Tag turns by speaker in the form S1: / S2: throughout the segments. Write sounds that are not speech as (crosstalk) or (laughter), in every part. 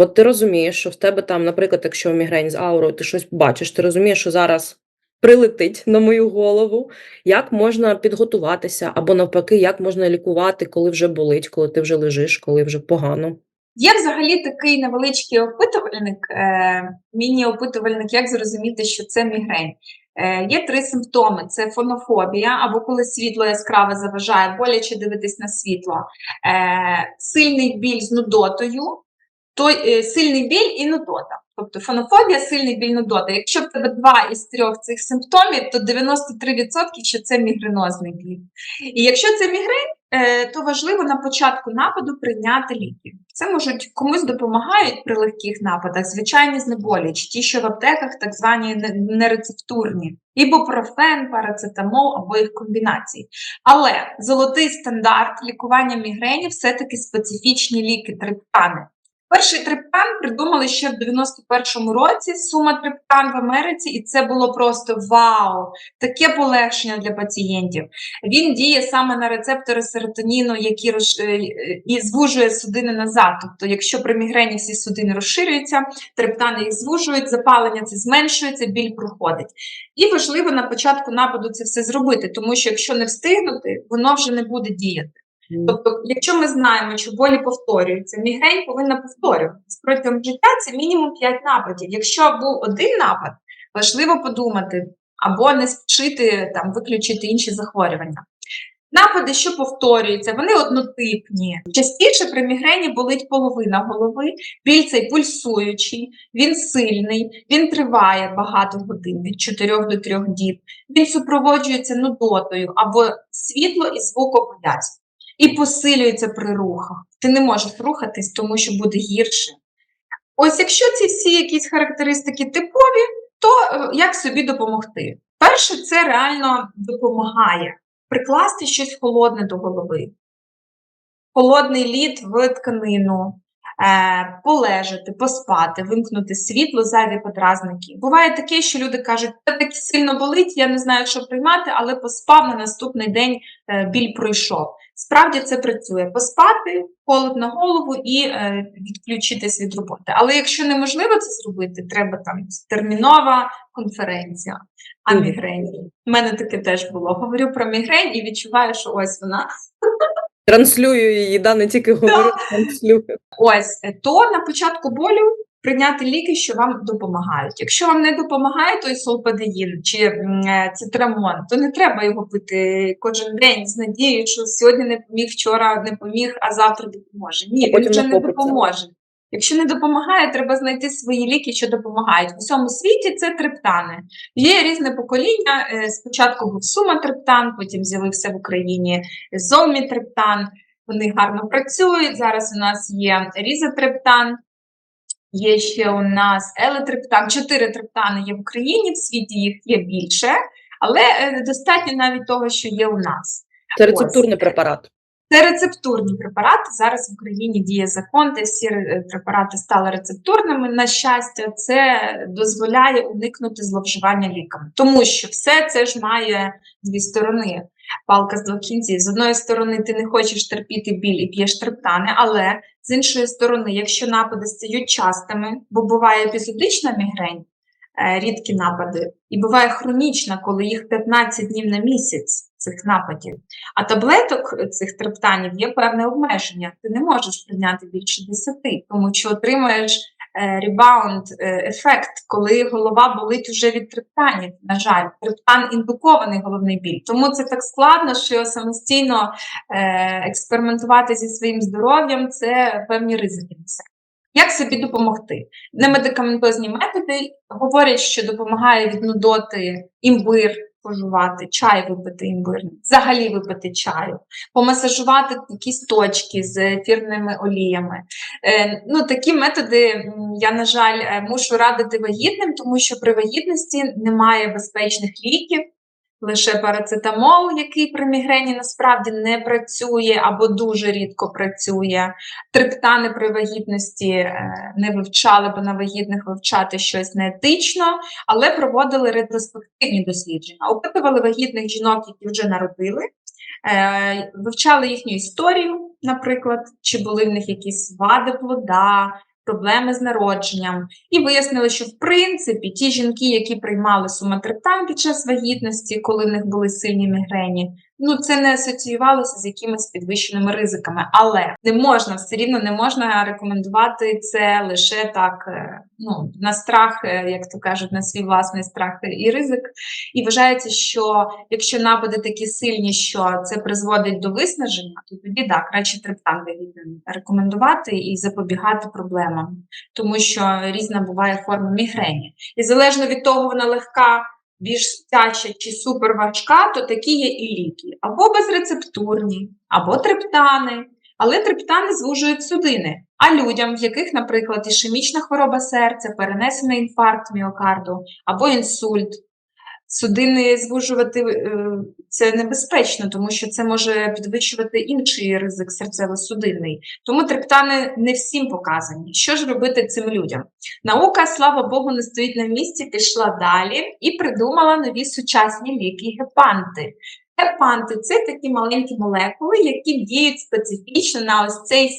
S1: От ти розумієш, що в тебе там, наприклад, якщо мігрень з аурою, ти щось бачиш, ти розумієш, що зараз прилетить на мою голову. Як можна підготуватися, або навпаки, як можна лікувати, коли вже болить, коли ти вже лежиш, коли вже погано?
S2: Є взагалі такий невеличкий опитувальник, е, міні-опитувальник, як зрозуміти, що це мігрень. Е, є три симптоми: це фонофобія, або коли світло яскраве заважає, боляче дивитись на світло, е, сильний біль з нудотою, то, е, сильний біль і нудота. Тобто фонофобія, сильний біль нудота. Якщо в тебе два із трьох цих симптомів, то 93% що це мігренозний біль. І якщо це мігрень, е, то важливо на початку нападу прийняти ліки. Це можуть комусь допомагають при легких нападах, звичайні знеболюючі, ті, що в аптеках так звані не- нерецептурні, ібупрофен, парацетамол або їх комбінації. Але золотий стандарт лікування мігрені все-таки специфічні ліки, триптани. Перший триптан придумали ще в 91-му році сума триптан в Америці, і це було просто вау! Таке полегшення для пацієнтів. Він діє саме на рецептори серотоніну, які роз... е, і звужує судини назад. Тобто, якщо при мігрені всі судини розширюються, триптани їх звужують, запалення це зменшується, біль проходить. І важливо на початку нападу це все зробити, тому що якщо не встигнути, воно вже не буде діяти. Тобто, якщо ми знаємо, що болі повторюються, мігрень повинна повторюватися протягом життя це мінімум 5 нападів. Якщо був один напад, важливо подумати або не спішити там виключити інші захворювання. Напади, що повторюються, вони однотипні. Частіше при мігрені болить половина голови, біль цей пульсуючий, він сильний, він триває багато годин, від 4 до 3 діб. Він супроводжується нудотою або світло і звукобоязнь і посилюється при рухах. Ти не можеш рухатись, тому що буде гірше. Ось якщо ці всі якісь характеристики типові, то е, як собі допомогти? Перше, це реально допомагає прикласти щось холодне до голови, холодний лід в тканину, е, полежати, поспати, вимкнути світло, зайві подразники. Буває таке, що люди кажуть, це так сильно болить, я не знаю, що приймати, але поспав на наступний день е, біль пройшов. Справді це працює. Поспати, холод на голову і е, відключитись від роботи. Але якщо неможливо це зробити, треба там термінова конференція, а мігрені. У мене таке теж було. Говорю про мігрень і відчуваю, що ось вона.
S1: Транслюю її, да, не тільки говорю, транслюю.
S2: Ось е, то на початку болю прийняти ліки, що вам допомагають. Якщо вам не допомагає той солпадеїн чи е, цитрамон, то не треба його пити кожен день з надією, що сьогодні не поміг, вчора не поміг, а завтра допоможе. Ні, він вже не допоможе. Якщо не допомагає, треба знайти свої ліки, що допомагають. В усьому світі це триптани. Є різне покоління. Е, Спочатку був суматриптан, потім з'явився в Україні зомітриптан. Вони гарно працюють. Зараз у нас є різотриптан, є ще у нас елетриптан. Чотири триптани є в Україні, в світі їх є більше, але е, достатньо навіть того, що є у нас.
S1: Це рецептурний препарат.
S2: Це рецептурні препарати. Зараз в Україні діє закон, де всі е, препарати стали рецептурними. На щастя, це дозволяє уникнути зловживання ліками, тому що все це ж має дві сторони. Палка з двох кінців. З одної сторони, ти не хочеш терпіти біль і п'єш триптани, але з іншої сторони, якщо напади стають частими, бо буває епізодична мігрень, е, рідкі напади, і буває хронічна, коли їх 15 днів на місяць цих нападів. А таблеток е, цих триптанів є певне обмеження. Ти не можеш прийняти більше 10, тому що отримуєш е, ребаунд е, ефект, коли голова болить уже від триптанів. На жаль, триптан індукований головний біль. Тому це так складно, що самостійно е, експериментувати зі своїм здоров'ям це певні ризики. Як собі допомогти? Немедикаментозні методи говорять, що допомагає від нудоти імбир пожувати, чай випити імбирний, взагалі випити чаю, помасажувати якісь точки з ефірними оліями. Е, ну, такі методи я, на жаль, е, мушу радити вагітним, тому що при вагітності немає безпечних ліків. Лише парацетамол, який при мігрені насправді не працює або дуже рідко працює. Триптани при вагітності е, не вивчали, бо на вагітних вивчати щось неетично, але проводили ретроспективні дослідження. Опитували вагітних жінок, які вже народили, е, вивчали їхню історію, наприклад, чи були в них якісь вади плода, проблеми з народженням. І вияснили, що в принципі ті жінки, які приймали суматриптан під час вагітності, коли в них були сильні мігрені, ну це не асоціювалося з якимись підвищеними ризиками. Але не можна все рівно не можна рекомендувати це лише так, е, ну на страх, е, як то кажуть, на свій власний страх і ризик. І вважається, що якщо напади такі сильні, що це призводить до виснаження, то тоді так, краще вагітним рекомендувати і запобігати проблемам, тому що різна буває форма мігрені. І залежно від того, вона легка, більш тяча чи суперважка, то такі є і ліки. Або безрецептурні, або трептани. Але трептани звужують судини. А людям, в яких, наприклад, ішемічна хвороба серця, перенесений інфаркт міокарду або інсульт, судини звужувати е, це небезпечно, тому що це може підвищувати інший ризик серцево-судинний. Тому триптани не всім показані. Що ж робити цим людям? Наука, слава Богу, не стоїть на місці, пішла далі і придумала нові сучасні ліки гепанти. Гепанти це такі маленькі молекули, які діють специфічно на ось цей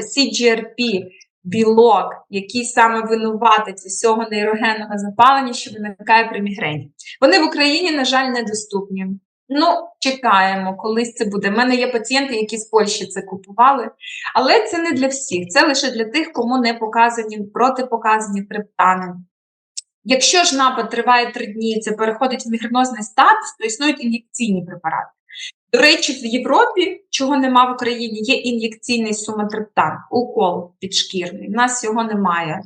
S2: CGRP білок, який саме винуватець усього нейрогенного запалення, що виникає при мігрені. Вони в Україні, на жаль, недоступні. Ну, чекаємо, колись це буде. У мене є пацієнти, які з Польщі це купували, але це не для всіх, це лише для тих, кому не показані протипоказані триптани. Якщо ж напад триває три дні, це переходить в мігренозний статус, то існують ін'єкційні препарати. До речі, в Європі, чого нема в Україні, є ін'єкційний суматриптан, укол підшкірний. У нас його немає.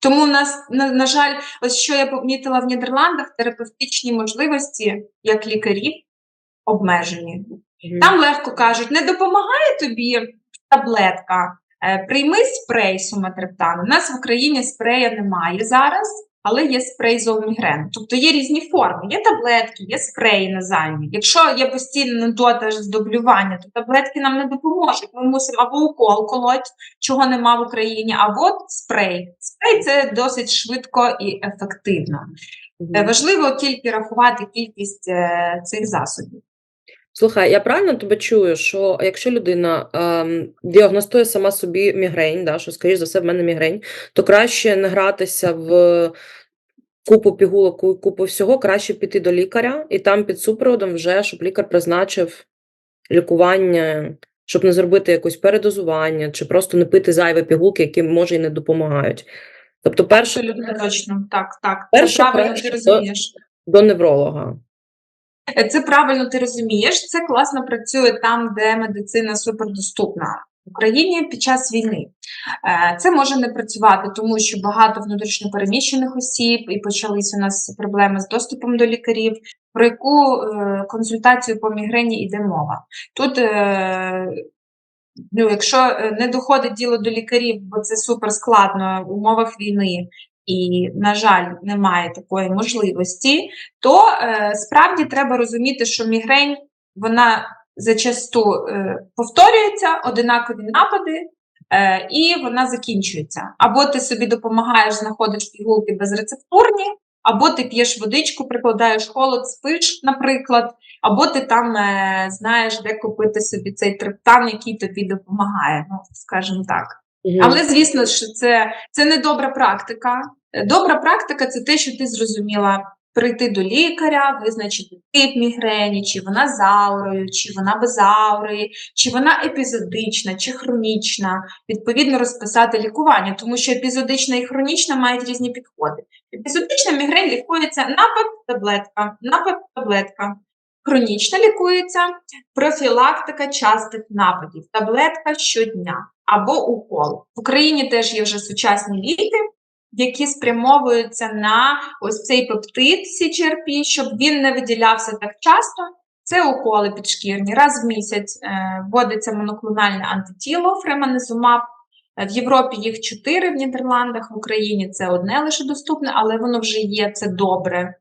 S2: Тому в нас, на, на жаль, ось що я помітила в Нідерландах, терапевтичні можливості як лікарів обмежені. Там легко кажуть, не допомагає тобі таблетка, е, прийми спрей суматриптану. У нас в Україні спрея немає зараз, але є спрей зоомігрену. Тобто є різні форми. Є таблетки, є спреї назальні. Якщо є постійне недота здоблювання, то таблетки нам не допоможуть. Ми мусимо або укол колоть, чого нема в Україні, або спрей. Спрей це досить швидко і ефективно. Е, Важливо тільки рахувати кількість е, цих засобів.
S1: Слухай, я правильно тебе чую, що якщо людина ем, діагностує сама собі мігрень, да, що, скоріш за все, в мене мігрень, то краще не гратися в купу пігулок, купу всього, краще піти до лікаря і там під супроводом вже, щоб лікар призначив лікування, щоб не зробити якось передозування, чи просто не пити зайві пігулки, які може і не допомагають. Тобто, перше
S2: Абсолютно точно. Так, так.
S1: Перше
S2: Це
S1: краще
S2: ти
S1: до- до невролога.
S2: Це правильно ти розумієш. Це класно працює там, де медицина супердоступна. В Україні під час війни Е, це може не працювати, тому що багато внутрішньопереміщених осіб і почались у нас проблеми з доступом до лікарів. Про яку е, консультацію по мігрені йде мова? Тут, е, ну, якщо не доходить діло до лікарів, бо це супер складно в умовах війни, і, на жаль, немає такої можливості, то е, справді треба розуміти, що мігрень вона зачасту е, повторюється, одинакові напади, е, і вона закінчується. Або ти собі допомагаєш, знаходиш пігулки безрецептурні, або ти п'єш водичку, прикладаєш холод, спиш, наприклад, або ти там е, знаєш, де купити собі цей триптан, який тобі допомагає, ну, скажімо так. Але звісно, що це, це не добра практика. Е, Добра практика це те, що ти зрозуміла прийти до лікаря, визначити тип мігрені, чи вона з аурою, чи вона без аури, чи вона епізодична, чи хронічна. Відповідно, розписати лікування, тому що епізодична і хронічна мають різні підходи. Епізодична мігрень лікується напад таблетка, напад таблетка. Хронічна лікується профілактика частих нападів, таблетка щодня або укол. В Україні теж є вже сучасні ліки, які спрямовуються на ось цей пептид CGRP, щоб він не виділявся так часто. Це уколи підшкірні. Раз в місяць е, вводиться моноклональне антитіло фреманезумаб. Е, В Європі їх чотири, в Нідерландах, в Україні це одне лише доступне, але воно вже є, це добре.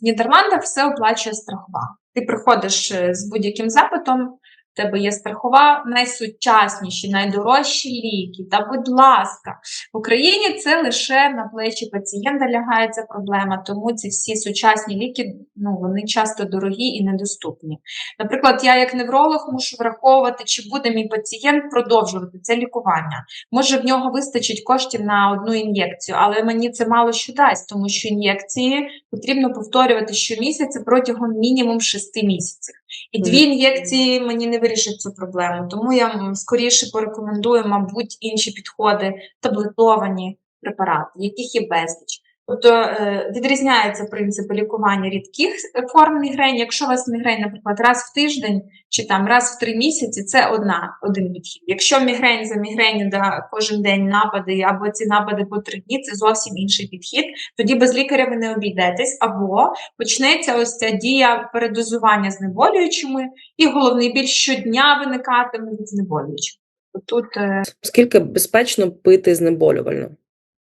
S2: В Нідерландах все оплачує страхова. Ти приходиш е, з будь-яким запитом, тебе є страхова, найсучасніші, найдорожчі ліки. Та, будь ласка, в Україні це лише на плечі пацієнта лягає ця проблема, тому ці всі сучасні ліки ну, вони часто дорогі і недоступні. Наприклад, я як невролог мушу враховувати, чи буде мій пацієнт продовжувати це лікування. Може, в нього вистачить коштів на одну ін'єкцію, але мені це мало що дасть, тому що ін'єкції потрібно повторювати щомісяця протягом мінімум 6 місяців. І дві ін'єкції мені не вирішать цю проблему. Тому я скоріше порекомендую, мабуть, інші підходи, таблетовані препарати, яких є безліч. Тобто е, відрізняються принципи лікування рідких форм мігрені. Якщо у вас мігрень, наприклад, раз в тиждень чи там раз в три місяці, це одна один підхід. Якщо мігрень за мігрень да, кожен день напади, або ці напади по три дні, це зовсім інший підхід. Тоді без лікаря ви не обійдетесь, або почнеться ось ця дія передозування знеболюючими, і головний біль щодня виникатиме від знеболюючих. Тут е,
S1: Скільки безпечно пити знеболювально?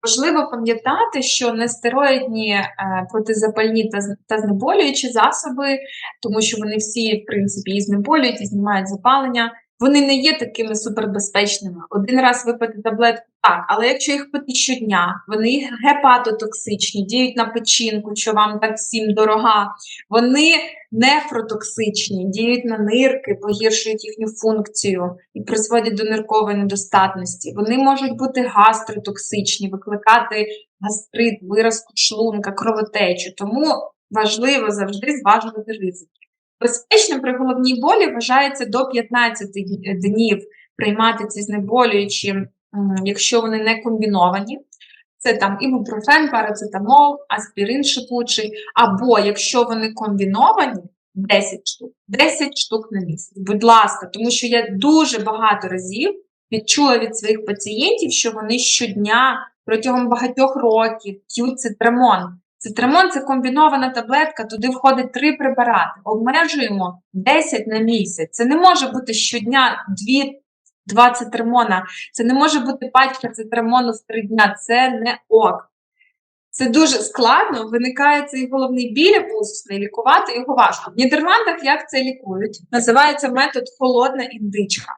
S2: Важливо пам'ятати, що нестероїдні е, протизапальні та знеболюючі засоби, тому що вони всі, в принципі, і знеболюють, і знімають запалення, вони не є такими супербезпечними. Один раз випити таблетку так, але якщо їх пити щодня, вони гепатотоксичні, діють на печінку, що вам так всім дорога, вони нефротоксичні, діють на нирки, погіршують їхню функцію і призводять до ниркової недостатності. Вони можуть бути гастротоксичні, викликати гастрит, виразку шлунка, кровотечу. Тому важливо завжди зважувати ризики. Безпечним при головній болі вважається до 15 днів приймати ці знеболюючі, якщо вони не комбіновані. Це там ібупрофен, парацетамол, аспірин шипучий, або якщо вони комбіновані, 10 штук, 10 штук на місяць. Будь ласка, тому що я дуже багато разів відчула від своїх пацієнтів, що вони щодня протягом багатьох років п'ють цитрамон. Цитрамон це комбінована таблетка, туди входить три препарати. Обмежуємо 10 на місяць. Це не може бути щодня 2 два цитрамона. Це не може бути пачка цитрамону в три дня. Це не ок. Це дуже складно, виникає цей головний біль пустний, лікувати його важко. В Нідерландах як це лікують? Називається метод холодна індичка.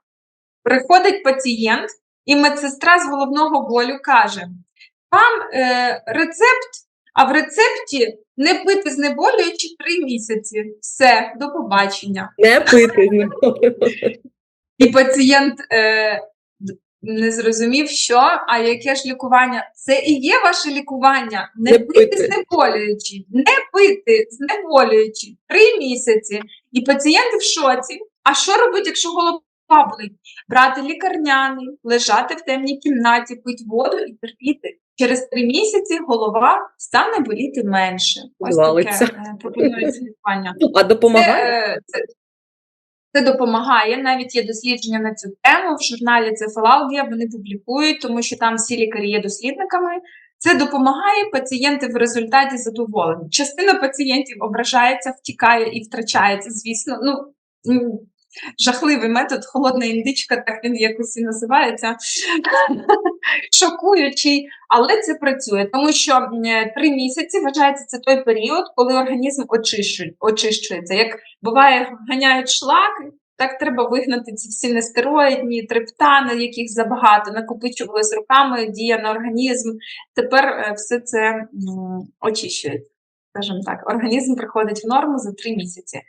S2: Приходить пацієнт, і медсестра з головного болю каже: вам е, рецепт, а в рецепті не пити знеболюючи три місяці. Все, до побачення.
S1: Не пити.
S2: І пацієнт е, не зрозумів, що, а яке ж лікування? Це і є ваше лікування. Не,
S1: Не
S2: пити
S1: пити.
S2: знеболюючи, не пити знеболюючи три місяці. І пацієнти в шоці. А що робити, якщо голова болить? Брати лікарняний, лежати в темній кімнаті, пити воду і терпіти. Через три місяці голова стане боліти менше. Ось таке
S1: Валиться.
S2: е, пропонується лікування.
S1: А допомагає?
S2: Це, е, це, це допомагає. Навіть є дослідження на цю тему в журналі Цефалалгія. Вони публікують, тому що там всі лікарі є дослідниками. Це допомагає пацієнти в результаті задоволені. Частина пацієнтів ображається, втікає і втрачається. Звісно, ну жахливий метод, холодна індичка, так він якось і називається. (laughs) Шокуючий, але це працює, тому що три місяці вважається це той період, коли організм очищує, очищується. Як буває, ганяють шлаки, так треба вигнати ці всі нестероїдні, триптани, яких забагато, накопичувалось руками, дія на організм. Тепер е, все це очищується. Скажімо так, організм приходить в норму за три місяці.